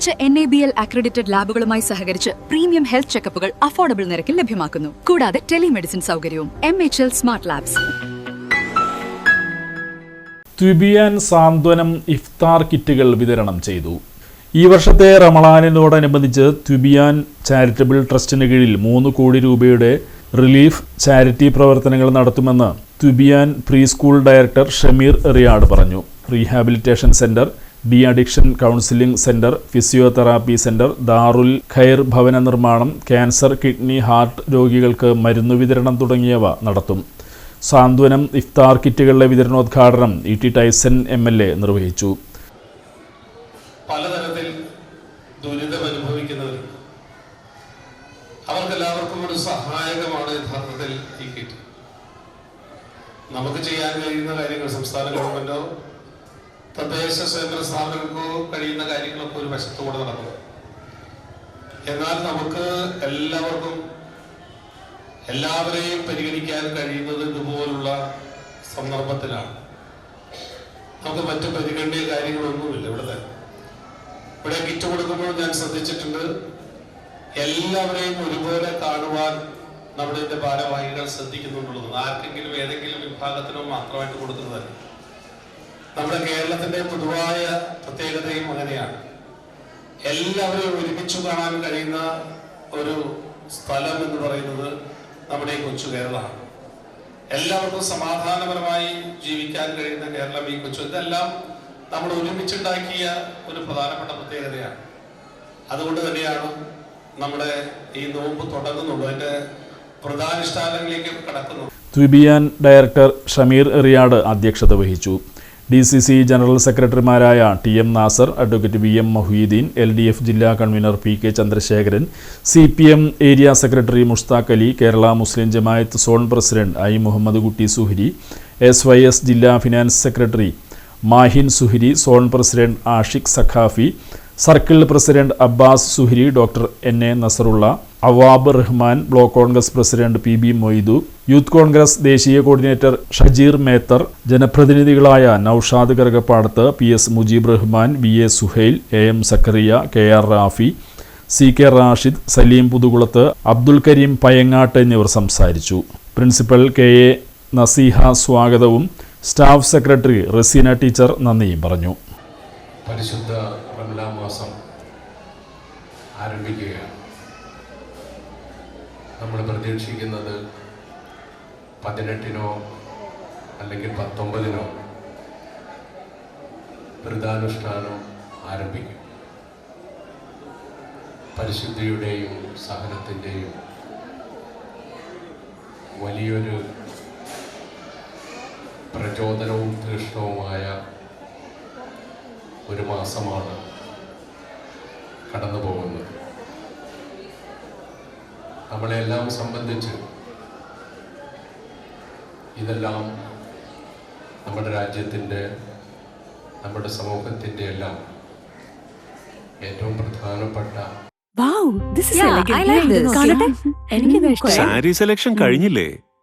മികച്ച N A B L accredited ലാബുകളുമായി സഹകരിച്ച് premium health ചെക്കപ്പുകൾ affordable നിരക്കിൽ ലഭ്യമാക്കുന്നു. കൂടാതെ ടെലിമെഡിസിൻ സൗകര്യവും M H L smart labs Thwibiyan സാന്ത്വനം ഇഫ്താർ കിറ്റുകൾ വിതരണം ചെയ്തു. ഈ വർഷത്തെ റമളാനിനോടനുബന്ധിച്ച് ത്വിബിയാൻ ചാരിറ്റബിൾ ട്രസ്റ്റിന് കീഴിൽ മൂന്ന് കോടി രൂപയുടെ റിലീഫ് ചാരിറ്റി പ്രവർത്തനങ്ങൾ നടത്തുമെന്ന് Thwibiyan pre school director Shameer Riyad പറഞ്ഞു. Rehabilitation centre de addiction counselling centre physiotherapy centre Darul Khair ഭവന നിർമ്മാണം ക്യാൻസർ കിഡ്നി ഹാർട്ട് രോഗികൾക്ക് മരുന്നു വിതരണം തുടങ്ങിയവ നടത്തും. സാന്ത്വനം ഇഫ്താർ കിറ്റുകളുടെ വിതരണോദ്ഘാടനം E T Taison M L A നിർവഹിച്ചു. പലതരത്തിൽ അവർക്കെല്ലാവർക്കും ഒരു സഹായകമാണ് യഥാർത്ഥത്തിൽ ഈ കിറ്റ്. നമുക്ക് ചെയ്യാൻ കഴിയുന്ന കാര്യങ്ങൾ സംസ്ഥാന ഗവൺമെന്റോ തദ്ദേശ സ്വയംഭരണ സ്ഥാപനങ്ങൾക്കോ കഴിയുന്ന കാര്യങ്ങളൊക്കെ ഒരു വശത്തുകൂടെ നടക്കുന്നു എന്നാൽ നമുക്ക് എല്ലാവർക്കും എല്ലാവരെയും പരിഗണിക്കാൻ കഴിയുന്നത് ഇതുപോലുള്ള സന്ദർഭത്തിലാണ്. നമുക്ക് മറ്റു പരിഗണനീയ കാര്യങ്ങളൊന്നുമില്ല ഇവിടുത്തെ. ഇവിടെ കിറ്റ് കൊടുക്കുമ്പോൾ ഞാൻ ശ്രദ്ധിച്ചിട്ടുണ്ട് എല്ലാവരെയും ഒരുപോലെ കാണുവാൻ നമ്മുടെ ഭാരവാഹികൾ ശ്രദ്ധിക്കുന്നുണ്ടുള്ളത് ആർക്കെങ്കിലും ഏതെങ്കിലും വിഭാഗത്തിനോ മാത്രമായിട്ട് കൊടുക്കുന്നതല്ല. നമ്മുടെ കേരളത്തിന്റെ പൊതുവായ പ്രത്യേകതയും അങ്ങനെയാണ്. എല്ലാവരെയും ഒരുമിച്ച് കാണാൻ കഴിയുന്ന ഒരു സ്ഥലം എന്ന് പറയുന്നത് നമ്മുടെ കൊച്ചു കേരളമാണ്. എല്ലാവർക്കും സമാധാനപരമായി ജീവിക്കാൻ കഴിയുന്ന കേരളം ഈ കൊച്ചു. ഇതെല്ലാം നമ്മൾ ഒരുമിച്ചുണ്ടാക്കിയ ഒരു പ്രധാനപ്പെട്ട പ്രത്യേകതയാണ്. അതുകൊണ്ട് തന്നെയാണ് നമ്മുടെ ഈ നോമ്പ് തുടങ്ങുന്നുള്ളൂ. അതിന്റെ പ്രധാനുഷ്ഠാനങ്ങളിലേക്ക് കടക്കുന്നു ദ്വിബിയാൻ ഡയറക്ടർ ഷമീർ റിയാഡ് അധ്യക്ഷത വഹിച്ചു. ഡി സി സി ജനറൽ സെക്രട്ടറിമാരായ T M Nasar advocate V M Moideen L D F ജില്ലാ convener P K Chandrasekharan C P M area secretary Mushtaq Ali Kerala Muslim Jamaat zone president I Muhammad Kutty Suhari S Y S ജില്ലാ finance secretary Mahin Suhari zone president Ashiq Saqafi circle president Abbas Suhari doctor N A Nasarulla Awab Rahman block Congress president P B Moidu youth Congress ദേശീയ coordinator Shajeer Methar ജനപ്രതിനിധികളായ Noushad കരകപ്പാടത്ത് P S Mujeeb Rahman V A Suhail A M Zakariya K R Rafi C K Rashid Saleem പുതുകുളത്ത് Abdul Kareem പയങ്ങാട്ട് എന്നിവർ സംസാരിച്ചു. Principal K A Naseeha സ്വാഗതവും staff secretary Razeena teacher നന്ദിയും പറഞ്ഞു. പരിശുദ്ധ മാസം ആരംഭിക്കുകയാണ്. നമ്മൾ പ്രതീക്ഷിക്കുന്നത് പതിനെട്ടിനോ അല്ലെങ്കിൽ പത്തൊമ്പതിനോ വ്രതാനുഷ്ഠാനം ആരംഭിക്കും. പരിശുദ്ധിയുടെയും സഹനത്തിന്റെയും വലിയൊരു പ്രചോദനവും തീഷ്ണവുമായ ഒരു മാസമാണ് കടന്നു പോകുന്നത് നമ്മളെല്ലാം സംബന്ധിച്ച് ഇതെല്ലാം നമ്മുടെ രാജ്യത്തിന്റെ നമ്മുടെ സമൂഹത്തിന്റെ എല്ലാം ഏറ്റവും പ്രധാനപ്പെട്ട ഇഷ്ടമായി. സാരി സെലക്ഷൻ കഴിഞ്ഞില്ലേ?